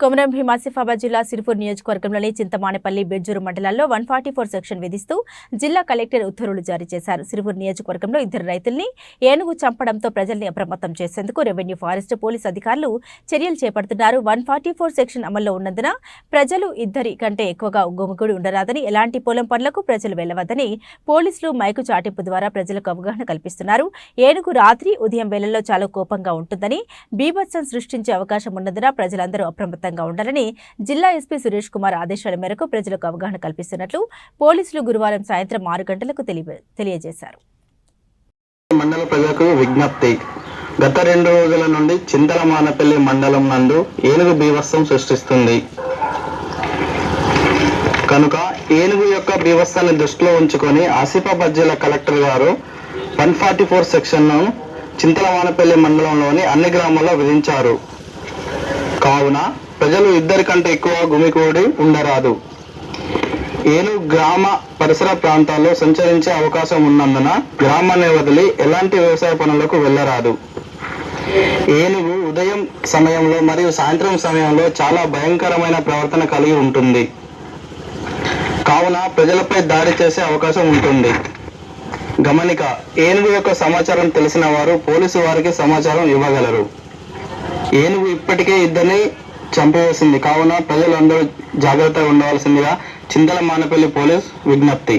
కొమరం భీం ఆసిఫాబాద్ జిల్లా సిరిపూర్ నియోజకవర్గంలోని చింతమానేపల్లి బెజ్జూరు మండలాల్లో వన్ ఫార్టీ ఫోర్ సెక్షన్ విధిస్తూ జిల్లా కలెక్టర్ ఉత్తర్వులు జారీ చేశారు. సిరిపూర్ నియోజకవర్గంలో ఇద్దరు రైతుల్ని ఏనుగు చంపడంతో ప్రజల్ని అప్రమత్తం చేసేందుకు రెవెన్యూ ఫారెస్ట్ పోలీస్ అధికారులు చర్యలు చేపడుతున్నారు. వన్ ఫార్టీ ఫోర్ సెక్షన్ అమల్లో ఉన్నందున ప్రజలు ఇద్దరి కంటే ఎక్కువగా గుమిగూడి ఉండరాదని ఎలాంటి పొలం పనులకు ప్రజలు వెళ్ళవద్దని పోలీసులు మైకు చాటింపు ద్వారా ప్రజలకు అవగాహన కల్పిస్తున్నారు. ఏనుగు రాత్రి ఉదయం వేళల్లో చాలా కోపంగా ఉంటుందని బీభత్సం సృష్టించే అవకాశం ఉన్నందున ప్రజలందరూ అప్రమత్తం అప్రమత్తంగా ఉండాలని జిల్లా ఎస్పీ సురేష్ కుమార్ ఆదేశాల మేరకు ప్రజలకు అవగాహన కల్పిస్తున్నట్లు పోలీసులు గురువారం సాయంత్రం ఆరు గంటలకు తెలియజేశారు. మండల ప్రజలకు విజ్ఞప్తి. గత రెండు రోజుల నుండి చింతల మానపల్లి మండలం నందు ఏనుగు బీభత్సం సృష్టిస్తుంది. కనుక ఏనుగు యొక్క బీభత్సాన్ని దృష్టిలో ఉంచుకొని ఆసిఫాబాద్ జిల్లా కలెక్టర్ గారు వన్ ఫార్టీ ఫోర్ సెక్షన్ను చింతల మానపల్లి మండలంలోని అన్ని గ్రామాల్లో విధించారు. కావున ప్రజలు ఇద్దరి కంటే ఎక్కువ గుమికూడి ఉండరాదు. ఏనుగు గ్రామ పరిసర ప్రాంతాల్లో సంచరించే అవకాశం ఉన్నందున గ్రామాన్ని వదిలి ఎలాంటి వ్యవసాయ పనులకు వెళ్ళరాదు. ఏనుగు ఉదయం సమయంలో మరియు సాయంత్రం సమయంలో చాలా భయంకరమైన ప్రవర్తన కలిగి ఉంటుంది. కావున ప్రజలపై దాడి చేసే అవకాశం ఉంటుంది. గమనిక ఏనుగు యొక్క సమాచారం తెలిసిన వారు పోలీసు వారికి సమాచారం ఇవ్వగలరు. ఏనుగు ఇప్పటికే ఇద్దరిని చంపేసింది కావున ప్రజలందరూ జాగ్రత్తగా ఉండవలసిందిగా చింతల మానపల్లి పోలీస్ విజ్ఞప్తి.